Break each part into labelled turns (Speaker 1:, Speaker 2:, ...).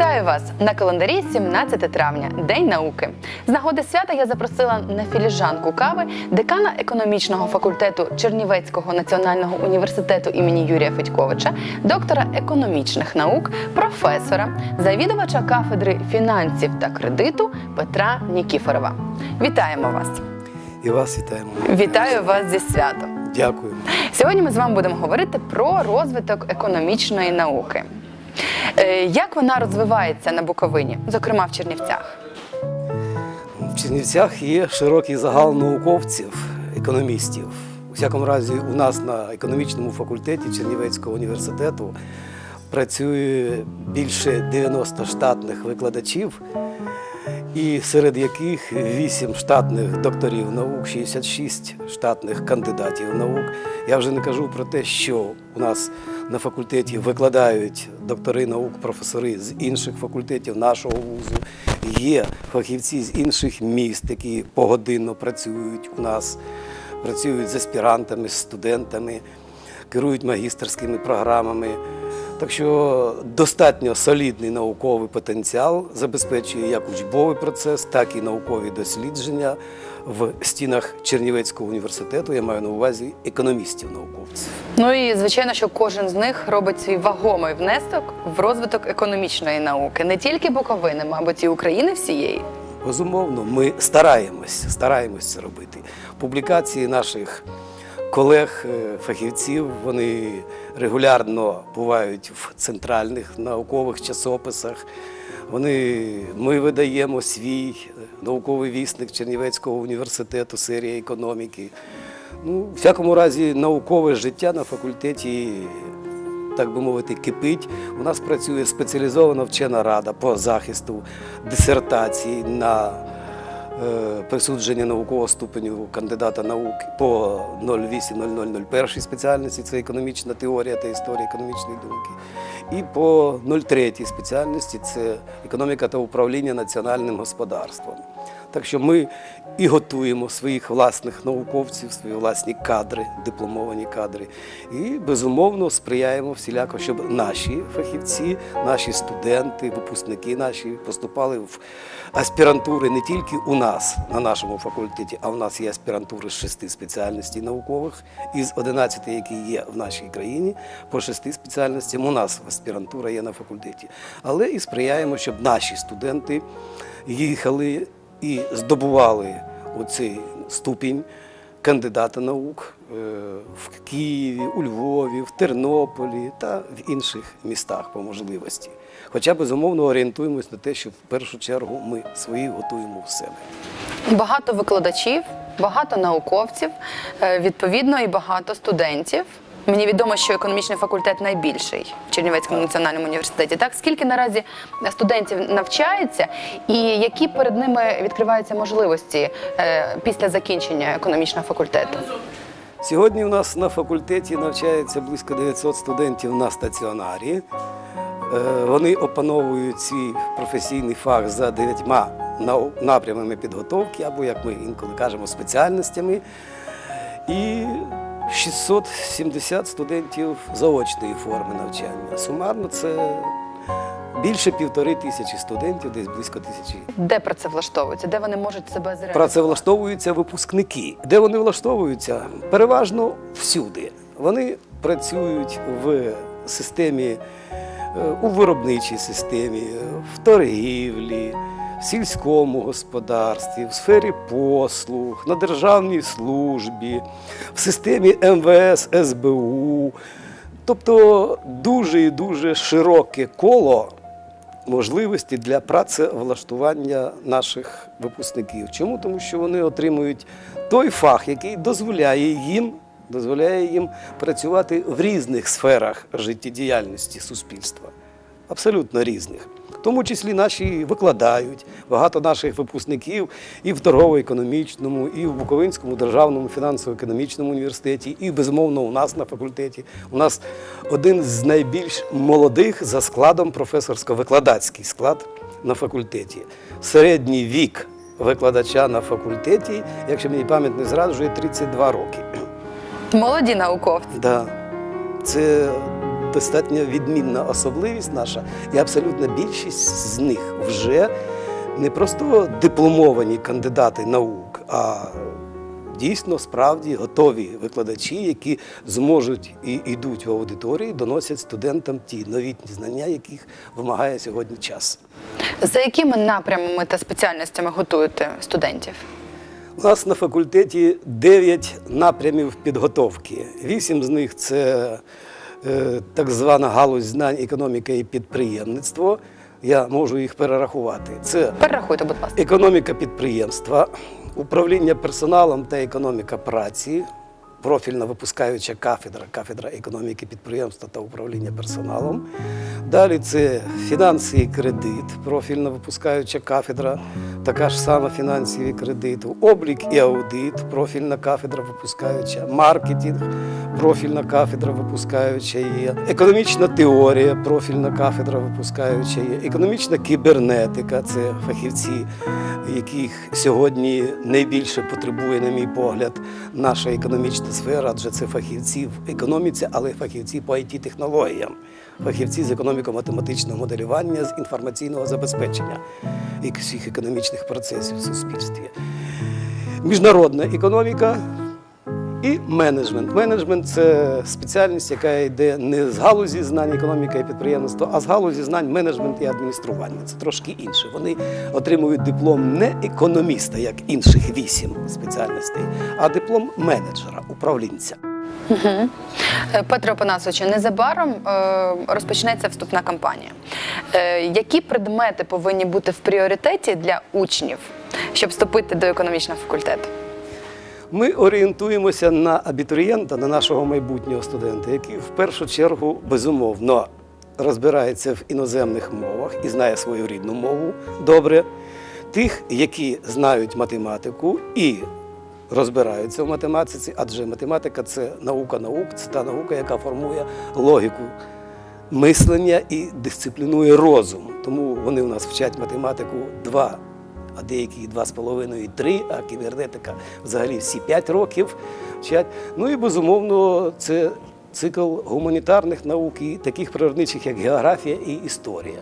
Speaker 1: Вітаю вас на календарі 17 травня, День науки. З нагоди свята я запросила на філіжанку кави декана економічного факультету Чернівецького національного університету імені Юрія Федьковича, доктора економічних наук, професора, завідувача кафедри фінансів та кредиту Петра Нікіфорова. Вітаємо вас!
Speaker 2: І вас вітаємо.
Speaker 1: Вітаю вас зі святом!
Speaker 2: Дякую.
Speaker 1: Сьогодні ми з вами будемо говорити про розвиток економічної науки. Е, Як вона розвивається на Буковині, зокрема в Чернівцях?
Speaker 2: В Чернівцях є широкий загал науковців, економістів. У всякому разі, у нас на економічному факультеті Чернівецького університету працює більше 90 штатних викладачів, і серед яких 8 штатних докторів наук, 66 штатних кандидатів наук. Я вже не кажу про те, що у нас на факультеті викладають доктори наук, професори з інших факультетів нашого вузу. Є фахівці з інших міст, які погодинно працюють у нас, працюють з аспірантами, з студентами, керують магістерськими програмами. Так що достатньо солідний науковий потенціал забезпечує як учбовий процес, так і наукові дослідження в стінах Чернівецького університету. Я маю на увазі економістів науковців.
Speaker 1: Ну і звичайно, що кожен з них робить свій вагомий внесок в розвиток економічної науки, не тільки Буковини, мабуть, і України всієї.
Speaker 2: Безумовно, ми стараємось, стараємось це робити. Публікації наших колег, е, фахівців, вони регулярно бувають в центральних наукових часописах. Вони, ми видаємо свій е, науковий вісник Чернівецького університету, серія економіки. Ну, в всякому разі, наукове життя на факультеті так би мовити, кипить. У нас працює спеціалізована вчена рада по захисту дисертацій на присудження наукового ступеню кандидата наук по 08.0001 спеціальності це економічна теорія та історія економічної думки. І по 03 спеціальності це економіка та управління національним господарством. Так що ми і готуємо своїх власних науковців, свої власні кадри, дипломовані кадри, і безумовно сприяємо всіляко, щоб наші фахівці, наші студенти, випускники наші поступали в аспірантури не тільки у нас на нашому факультеті, а у нас є аспірантури з шести спеціальностей наукових із 11, які є в нашій країні, по шести спеціальностям. У нас аспірантура є на факультеті, але і сприяємо, щоб наші студенти їхали і здобували оцей ступінь кандидата наук е, в Києві, у Львові, в Тернополі та в інших містах по можливості. Хоча, безумовно, орієнтуємось на те, що в першу чергу ми свої готуємо в себе.
Speaker 1: Багато викладачів, багато науковців, е, відповідно, і багато студентів. Мені відомо, що економічний факультет найбільший в Чернівецькому національному університеті. Так, скільки наразі студентів навчається, і які перед ними відкриваються можливості е, після закінчення економічного факультету?
Speaker 2: Сьогодні у нас на факультеті навчається близько 900 студентів на стаціонарі. Е, Вони опановують свій професійний фах за дев'ятьма напрямами підготовки, або, як ми інколи кажемо, спеціальностями. І 670 студентів заочної форми навчання. Сумарно це більше півтори тисячі студентів, десь близько тисячі
Speaker 1: Де працевлаштовуються, де вони можуть себе зреалізувати?
Speaker 2: працевлаштовуються випускники. Де вони влаштовуються? Переважно всюди. Вони працюють в системі, е, у виробничій системі, в торгівлі, в сільському господарстві, в сфері послуг, на державній службі, в системі МВС, СБУ. Тобто дуже і дуже широке коло можливості для працевлаштування наших випускників. Чому? Тому що вони отримують той фах, який дозволяє їм, дозволяє їм працювати в різних сферах життєдіяльності суспільства, абсолютно різних. В тому числі наші викладають багато наших випускників і в торгово-економічному, і в Буковинському державному фінансово-економічному університеті, і безумовно у нас на факультеті. У нас один з найбільш молодих за складом професорсько-викладацький склад на факультеті. Середній вік викладача на факультеті, якщо мені пам'ять не зраджує, 32 роки.
Speaker 1: Молоді науковці.
Speaker 2: Да. Це достатньо відмінна особливість наша, і абсолютна більшість з них вже не просто дипломовані кандидати наук, а дійсно справді готові викладачі, які зможуть і йдуть в аудиторії, доносять студентам ті новітні знання, яких вимагає сьогодні час.
Speaker 1: За якими напрямами та спеціальностями готуєте студентів?
Speaker 2: У нас на факультеті 9 напрямів підготовки. Вісім з них це так звана галузь знань економіка і підприємництво. Я можу їх перерахувати. Це
Speaker 1: Перерахуйте, будь ласка.
Speaker 2: економіка підприємства, управління персоналом та економіка праці, профільна випускаюча кафедра, кафедра економіки підприємства та управління персоналом. Далі це фінанси і кредит, профільна випускаюча кафедра, така ж сама фінансів і кредиту, облік і аудит, профільна кафедра випускаюча, маркетинг, профільна кафедра випускаюча є, економічна теорія, профільна кафедра випускаюча є, економічна кібернетика це фахівці, яких сьогодні найбільше потребує, на мій погляд, наша економічна сфера, адже це фахівці в економіці, але фахівці по it технологіям фахівці з економіко-математичного моделювання, з інформаційного забезпечення і всіх економічних процесів в суспільстві. Міжнародна економіка і менеджмент. Менеджмент це спеціальність, яка йде не з галузі знань економіка і підприємництва, а з галузі знань менеджмент і адміністрування. Це трошки інше. Вони отримують диплом не економіста, як інших вісім спеціальностей, а диплом менеджера, управлінця.
Speaker 1: Е, Петро Панасовичу, незабаром е, розпочнеться вступна кампанія. Е, які предмети повинні бути в пріоритеті для учнів, щоб вступити до економічного факультету?
Speaker 2: Ми орієнтуємося на абітурієнта, на нашого майбутнього студента, який в першу чергу безумовно розбирається в іноземних мовах і знає свою рідну мову добре. Тих, які знають математику і розбираються в математиці, адже математика це наука наук, це та наука, яка формує логіку мислення і дисциплінує розум. Тому вони у нас вчать математику два, а деякі і два з половиною, і три, а кібернетика взагалі всі п'ять років вчать. Ну і безумовно, це цикл гуманітарних наук і таких природничих, як географія і історія.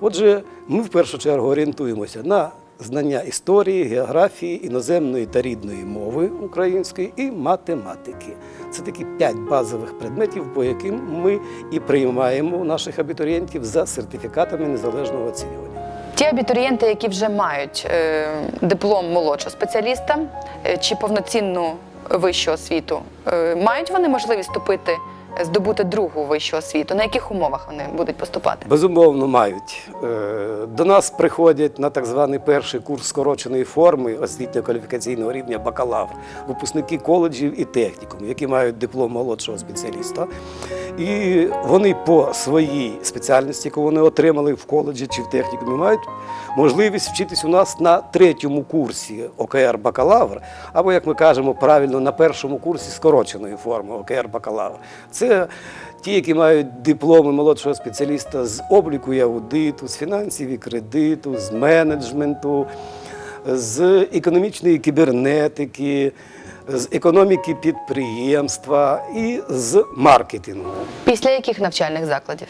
Speaker 2: Отже, ми в першу чергу орієнтуємося на знання історії, географії, іноземної та рідної мови української і математики. Це такі п'ять базових предметів, по яким ми і приймаємо наших абітурієнтів за сертифікатами незалежного оцінювання.
Speaker 1: Ті абітурієнти, які вже мають е, диплом молодшого спеціаліста е, чи повноцінну вищу освіту, е, мають вони можливість вступити, здобути другу вищу освіту? На яких умовах вони будуть поступати?
Speaker 2: Безумовно, мають. Е, До нас приходять на так званий перший курс скороченої форми освітньо-кваліфікаційного рівня бакалавр, випускники коледжів і технікумів, які мають диплом молодшого спеціаліста. І вони по своїй спеціальності, яку вони отримали в коледжі чи в технікумі, мають можливість вчитись у нас на третьому курсі ОКР бакалавр, або, як ми кажемо правильно, на першому курсі скороченої форми ОКР бакалавр. Це ті, які мають дипломи молодшого спеціаліста з обліку і аудиту, з фінансів і кредиту, з менеджменту, з економічної кібернетики, з економіки підприємства і з маркетингу.
Speaker 1: Після яких навчальних закладів?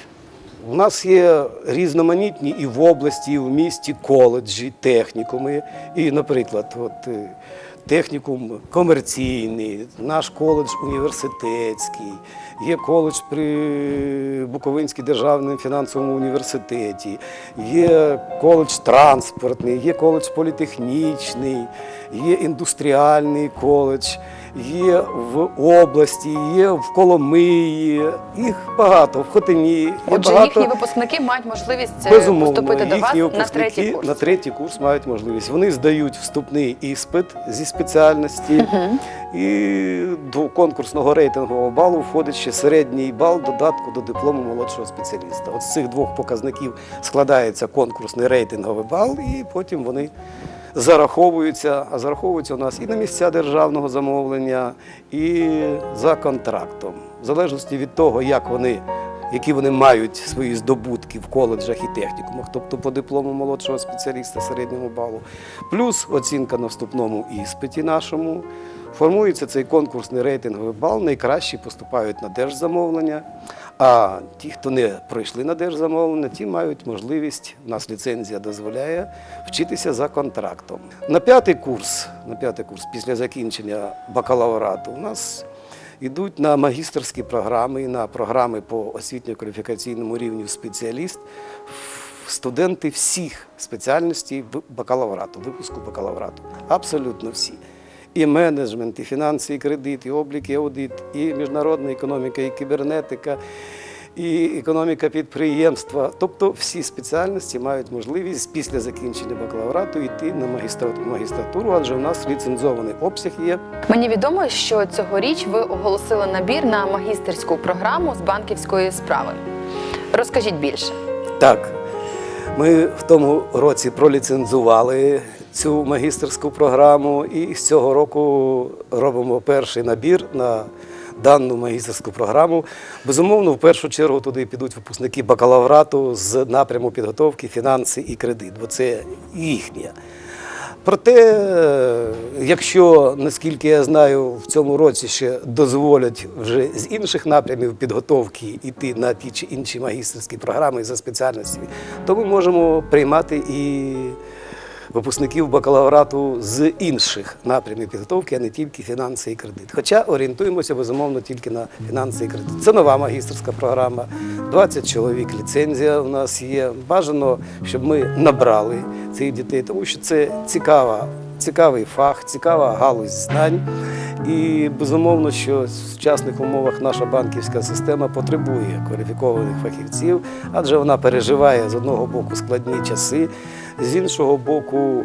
Speaker 2: У нас є різноманітні і в області, і в місті коледжі, технікуми. І, наприклад, от, е, технікум комерційний, наш коледж університетський, є коледж при Буковинській державному фінансовому університеті, є коледж транспортний, є коледж політехнічний, є індустріальний коледж, є в області, є в Коломиї, їх багато, в Хотині.
Speaker 1: Отже,
Speaker 2: багато...
Speaker 1: їхні випускники мають можливість е,
Speaker 2: Безумовно,
Speaker 1: поступити до вас на третій курс.
Speaker 2: на третій курс мають можливість. Вони здають вступний іспит зі спеціальності, і до конкурсного рейтингового балу входить ще середній бал додатку до диплому молодшого спеціаліста. От з цих двох показників складається конкурсний рейтинговий бал, і потім вони зараховуються, а зараховуються у нас і на місця державного замовлення, і за контрактом. В залежності від того, як вони які вони мають свої здобутки в коледжах і технікумах, тобто по диплому молодшого спеціаліста середнього балу, плюс оцінка на вступному іспиті нашому Формується цей конкурсний рейтинговий бал, найкращі поступають на держзамовлення. А ті, хто не пройшли на держзамовлення, ті мають можливість, у нас ліцензія дозволяє вчитися за контрактом. На п'ятий курс, на п'ятий курс після закінчення бакалаврату у нас йдуть на магістерські програми на програми по освітньо-кваліфікаційному рівню спеціаліст студенти всіх спеціальностей бакалаврату, випуску бакалаврату. Абсолютно всі. І менеджмент, і фінанси, і кредит, і облік, і аудит, і міжнародна економіка, і кібернетика, і економіка підприємства. Тобто всі спеціальності мають можливість після закінчення бакалаврату йти на магістратуру, адже у нас ліцензований обсяг є.
Speaker 1: Мені відомо, що цьогоріч ви оголосили набір на магістерську програму з банківської справи. Розкажіть більше.
Speaker 2: Так, ми в тому році проліцензували цю магістерську програму і з цього року робимо перший набір на дану магістерську програму. Безумовно, в першу чергу туди підуть випускники бакалаврату з напряму підготовки фінанси і кредит, бо це їхнє. Проте, якщо, наскільки я знаю, в цьому році ще дозволять вже з інших напрямів підготовки йти на ті чи інші магістерські програми за спеціальностями, то ми можемо приймати і випускників бакалаврату з інших напрямів підготовки, а не тільки фінанси і кредит. Хоча орієнтуємося безумовно тільки на фінанси і кредит. Це нова магістерська програма, 20 чоловік ліцензія у нас є. Бажано, щоб ми набрали цих дітей, тому що це цікава. Цікавий фах, цікава галузь знань. І безумовно, що в сучасних умовах наша банківська система потребує кваліфікованих фахівців, адже вона переживає з одного боку складні часи, з іншого боку,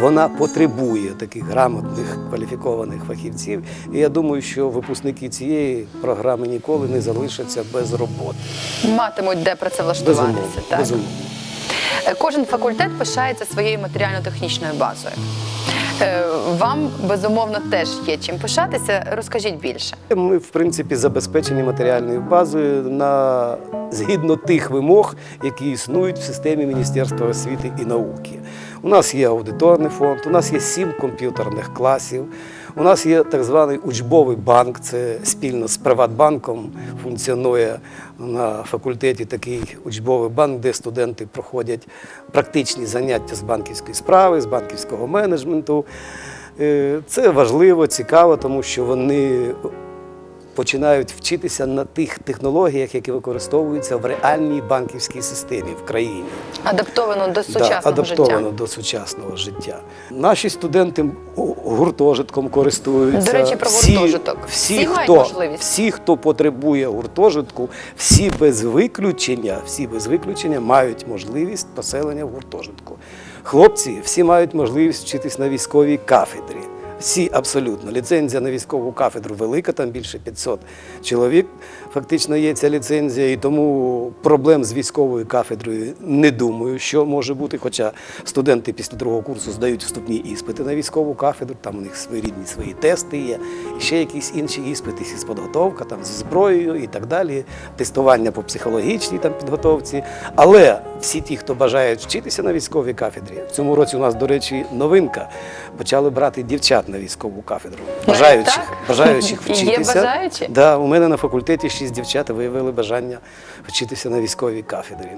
Speaker 2: вона потребує таких грамотних кваліфікованих фахівців. І я думаю, що випускники цієї програми ніколи не залишаться без роботи.
Speaker 1: Матимуть де працевлаштуватися.
Speaker 2: Безумовно,
Speaker 1: Так.
Speaker 2: безумовно.
Speaker 1: Кожен факультет пишається своєю матеріально-технічною базою. Е, Вам безумовно теж є чим пишатися. Розкажіть більше.
Speaker 2: Ми, в принципі, забезпечені матеріальною базою на згідно тих вимог, які існують в системі Міністерства освіти і науки. У нас є аудиторний фонд, у нас є сім комп'ютерних класів. У нас є так званий учбовий банк, це спільно з Приватбанком функціонує на факультеті такий учбовий банк, де студенти проходять практичні заняття з банківської справи, з банківського менеджменту. Е, Це важливо, цікаво, тому що вони починають вчитися на тих технологіях, які використовуються в реальній банківській системі в країні.
Speaker 1: Адаптовано до сучасного
Speaker 2: Да, адаптовано
Speaker 1: життя.
Speaker 2: до сучасного життя. Наші студенти гуртожитком користуються.
Speaker 1: До речі, про гуртожиток.
Speaker 2: Всі,
Speaker 1: Всі мають
Speaker 2: хто,
Speaker 1: можливість?
Speaker 2: всі, хто потребує гуртожитку, всі без виключення, всі без виключення мають можливість поселення в гуртожитку. Хлопці всі мають можливість вчитись на військовій кафедрі. Всі абсолютно. Ліцензія на військову кафедру велика, там більше 500 чоловік. Фактично є ця ліцензія, і тому проблем з військовою кафедрою не думаю, що може бути. Хоча студенти після другого курсу здають вступні іспити на військову кафедру, там у них свої рідні свої тести є, і ще якісь інші іспити, підготовка там зі зброєю і так далі, тестування по психологічній там підготовці. Але всі ті, хто бажають вчитися на військовій кафедрі, в цьому році у нас, до речі, новинка. Почали брати дівчат на військову кафедру. Бажаючих,
Speaker 1: так?
Speaker 2: бажаючих
Speaker 1: Є
Speaker 2: вчитися.
Speaker 1: бажаючі?
Speaker 2: Да, у мене на факультеті шість дівчат виявили бажання вчитися на військовій кафедрі.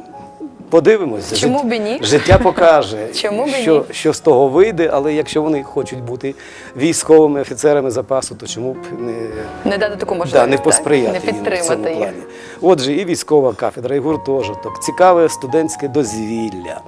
Speaker 2: Подивимося.
Speaker 1: Чому б ні?
Speaker 2: Життя покаже,
Speaker 1: Чому
Speaker 2: що,
Speaker 1: ні?
Speaker 2: що з того вийде, але якщо вони хочуть бути військовими офіцерами запасу, то чому б не,
Speaker 1: Не дати таку можливість.
Speaker 2: да, не
Speaker 1: так?
Speaker 2: посприяти
Speaker 1: не
Speaker 2: їм в цьому
Speaker 1: підтримати їх.
Speaker 2: плані. Отже, і військова кафедра, і гуртожиток, цікаве студентське дозвілля.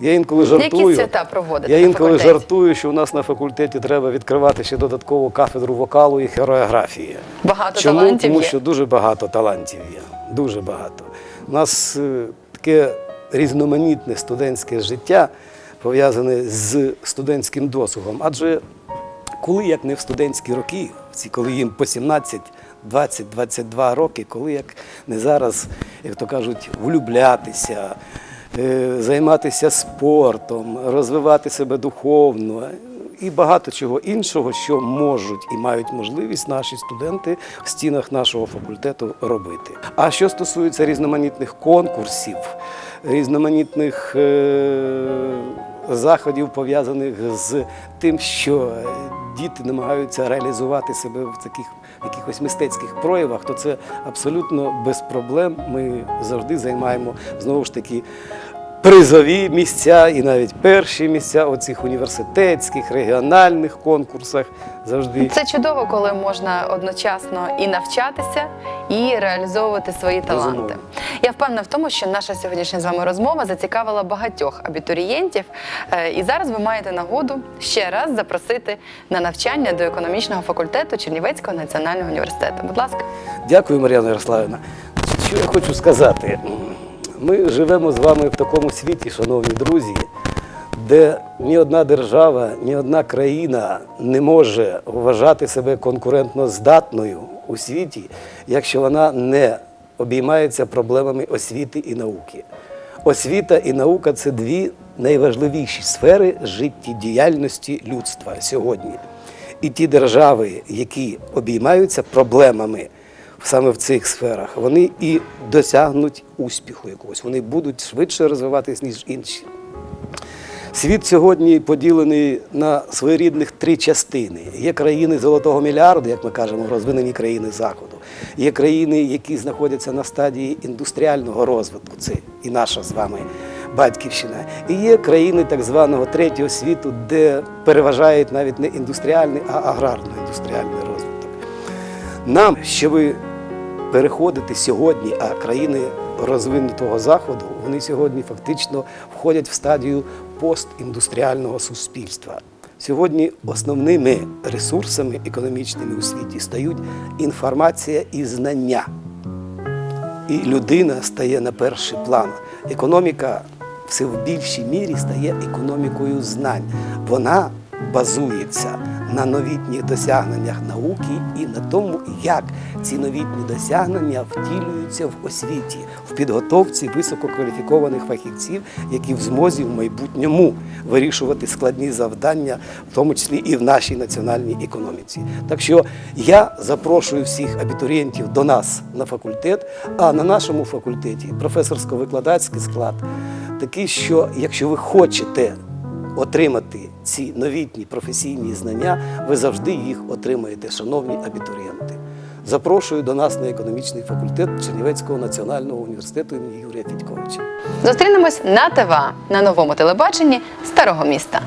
Speaker 2: Я інколи жартую.
Speaker 1: Які свята проводите
Speaker 2: Я інколи
Speaker 1: факультеті?
Speaker 2: жартую, що у нас на факультеті треба відкривати ще додаткову кафедру вокалу і хореографії.
Speaker 1: Багато
Speaker 2: Чому?
Speaker 1: талантів
Speaker 2: Тому
Speaker 1: є.
Speaker 2: що дуже багато талантів є. Дуже багато. У нас е, таке різноманітне студентське життя пов'язане з студентським досугом. Адже коли як не в студентські роки, коли їм по 17, 20, 22 роки, коли як не зараз, як то кажуть, влюблятися, займатися спортом, розвивати себе духовно і багато чого іншого, що можуть і мають можливість наші студенти в стінах нашого факультету робити. А що стосується різноманітних конкурсів, різноманітних е, заходів, пов'язаних з тим, що е, діти намагаються реалізувати себе в таких якихось мистецьких проявах, то це абсолютно без проблем. Ми завжди займаємо знову ж таки призові місця і навіть перші місця у цих університетських, регіональних конкурсах. Завжди
Speaker 1: Це чудово, коли можна одночасно і навчатися, і реалізовувати свої таланти.
Speaker 2: Безумовно.
Speaker 1: Я впевнена в тому, що наша сьогоднішня з вами розмова зацікавила багатьох абітурієнтів. Е, І зараз ви маєте нагоду ще раз запросити на навчання до економічного факультету Чернівецького національного університету. Будь ласка.
Speaker 2: Дякую, Мар'яна Ярославівна. Що я хочу сказати? Ми живемо з вами в такому світі, шановні друзі, де ні одна держава, ні одна країна не може вважати себе конкурентно здатною у світі, якщо вона не обіймається проблемами освіти і науки. Освіта і наука це дві найважливіші сфери життєдіяльності людства сьогодні. І ті держави, які обіймаються проблемами саме в цих сферах, вони і досягнуть успіху якогось. Вони будуть швидше розвиватись, ніж інші. Світ сьогодні поділений на своєрідних три частини. Є країни золотого мільярду, як ми кажемо, розвинені країни Заходу. Є країни, які знаходяться на стадії індустріального розвитку. Це і наша з вами батьківщина. І є країни так званого третього світу, де переважають навіть не індустріальний, а аграрно-індустріальний розвиток. Нам, щоб переходити сьогодні, а країни розвинутого заходу, вони сьогодні фактично входять в стадію постіндустріального суспільства. Сьогодні основними ресурсами економічними у світі стають інформація і знання. І людина стає на перший план. Економіка все в більшій мірі стає економікою знань. Вона базується на новітніх досягненнях науки і на тому, як ці новітні досягнення втілюються в освіті, в підготовці висококваліфікованих фахівців, які в змозі в майбутньому вирішувати складні завдання, в тому числі і в нашій національній економіці. Так що я запрошую всіх абітурієнтів до нас на факультет, а на нашому факультеті професорсько-викладацький склад такий, що якщо ви хочете отримати ці новітні професійні знання, ви завжди їх отримаєте, шановні абітурієнти. Запрошую до нас на економічний факультет Чернівецького національного університету імені Юрія Фідьковича.
Speaker 1: Зустрінемось на ТВА на новому телебаченні старого міста.